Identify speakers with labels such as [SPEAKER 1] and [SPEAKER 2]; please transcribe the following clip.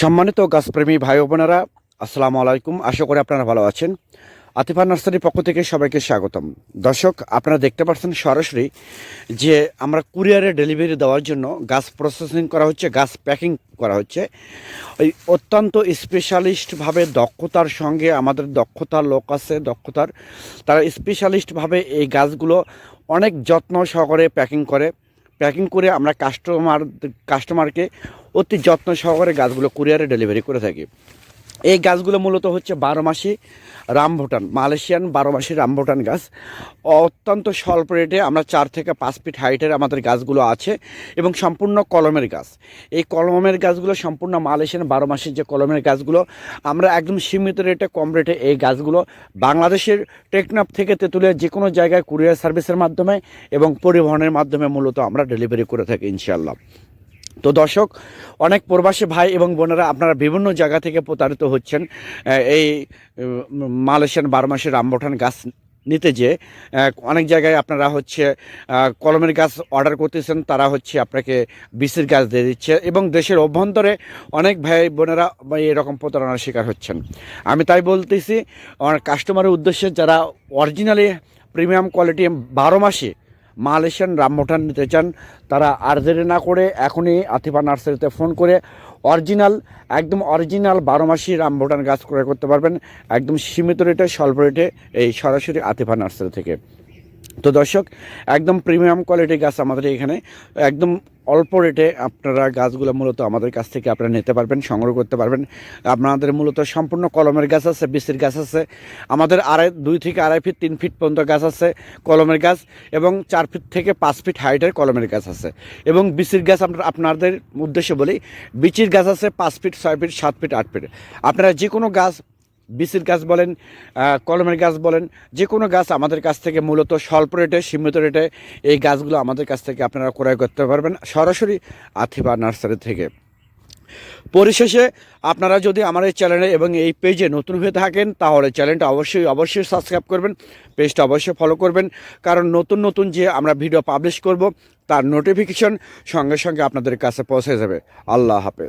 [SPEAKER 1] সম্মানিত গাছপ্রেমী ভাই বোনেরা, আসসালামু আলাইকুম। আশা করি আপনারা ভালো আছেন। আতিফা নার্সারির পক্ষ থেকে সবাইকে স্বাগতম। দর্শক, আপনারা দেখতে পাচ্ছেন সরাসরি যে আমরা কুরিয়ারে ডেলিভারি দেওয়ার জন্য গাছ প্রসেসিং করা হচ্ছে, গাছ প্যাকিং করা হচ্ছে। ওই অত্যন্ত স্পেশালিস্টভাবে দক্ষতার সঙ্গে আমাদের দক্ষতার লোক আছে, দক্ষতার। তারা স্পেশালিস্টভাবে এই গাছগুলো অনেক যত্ন সহকারে প্যাকিং করে। প্যাকিং করে আমরা কাস্টমার কাস্টমারকে অতি যত্ন সহকারে গাছগুলো কুরিয়ারে ডেলিভারি করে থাকি। এই গাছগুলো মূলত হচ্ছে বারো মাসি রামভুটান, মালয়েশিয়ান বারো মাসি রামভুটান গাছ। অত্যন্ত স্বল্প রেটে আমরা চার থেকে পাঁচ ফিট হাইটের আমাদের গাছগুলো আছে এবং সম্পূর্ণ কলমের গাছ। এই কলমের গাছগুলো, সম্পূর্ণ মালয়েশিয়ান বারো মাসের যে কলমের গাছগুলো, আমরা একদম সীমিত রেটে, কম রেটে এই গাছগুলো বাংলাদেশের টেকনাফ থেকে তেঁতুলিয়া যে কোনো জায়গায় কুরিয়ার সার্ভিসের মাধ্যমে এবং পরিবহনের মাধ্যমে মূলত আমরা ডেলিভারি করে থাকি ইনশাল্লাহ তো দর্শক, অনেক প্রবাসী ভাই এবং বোনেরা আপনারা বিভিন্ন জায়গা থেকে প্রতারিত হচ্ছেন এই মালয়েশিয়ান বারো মাসের রামবঠান গাছ নিতে যে অনেক জায়গায় আপনারা হচ্ছে কলমের গাছ অর্ডার করতেছেন, তারা হচ্ছে আপনাকে বিসির গাছ দিয়ে দিচ্ছে এবং দেশের অভ্যন্তরে অনেক ভাই বোনেরা এরকম প্রতারণার শিকার হচ্ছেন। আমি তাই বলতেছি, আমার কাস্টমারের উদ্দেশ্যে যারা অরিজিনালি প্রিমিয়াম কোয়ালিটি বারো মাসে মালয়েশিয়ান রামমোটান নিতে চান, তারা আর না করে এখনই আতিফা নার্সারিতে ফোন করে অরিজিনাল, একদম অরিজিনাল বারো মাসি রামভুটান গাছ ক্রয় করতে পারবেন, একদম সীমিত রেটে, স্বল্প রেটে এই সরাসরি আতিফা নার্সারি থেকে। তো দর্শক, একদম প্রিমিয়াম কোয়ালিটির গাছ আমাদের এখানে, একদম অল্প রেটে আপনারা গাছগুলো মূলত আমাদের কাছ থেকে আপনারা নিতে পারবেন, সংগ্রহ করতে পারবেন। আপনাদের মূলত সম্পূর্ণ কলমের গাছ আছে বিসির গাছ আছে। আমাদের আড়াই, দুই থেকে আড়াই ফিট, তিন ফিট পর্যন্ত গাছ আছে কলমের গাছ এবং চার ফিট থেকে পাঁচ ফিট হাইটের কলমের গাছ আছে। এবং বিচির গাছ আপনার আপনাদের উদ্দেশ্যে বলি বিচির গাছ আছে পাঁচ ফিট, ছয় ফিট, সাত ফিট, আট ফিট। আপনারা যে কোনো গাছ বিচির গাছ বলেন কলমের গাছ বলেন যে কোনো গাছ আমাদের কাছ থেকে মূলত স্বল্প রেটে, সীমিত রেটে এই গাছগুলো আমাদের কাছ থেকে আপনারা ক্রয় করতে পারবেন সরাসরি আথিবা নার্সারি থেকে। পরিশেষে আপনারা যদি আমার এই চ্যানেলে এবং এই পেজে নতুন হয়ে থাকেন, তাহলে চ্যানেলটা অবশ্যই অবশ্যই সাবস্ক্রাইব করবেন, পেজটা অবশ্যই ফলো করবেন, কারণ নতুন নতুন যে আমরা ভিডিও পাবলিশ করব, তার নোটিফিকেশন সঙ্গে সঙ্গে আপনাদের কাছে পৌঁছে যাবে। আল্লাহ হাফেজ।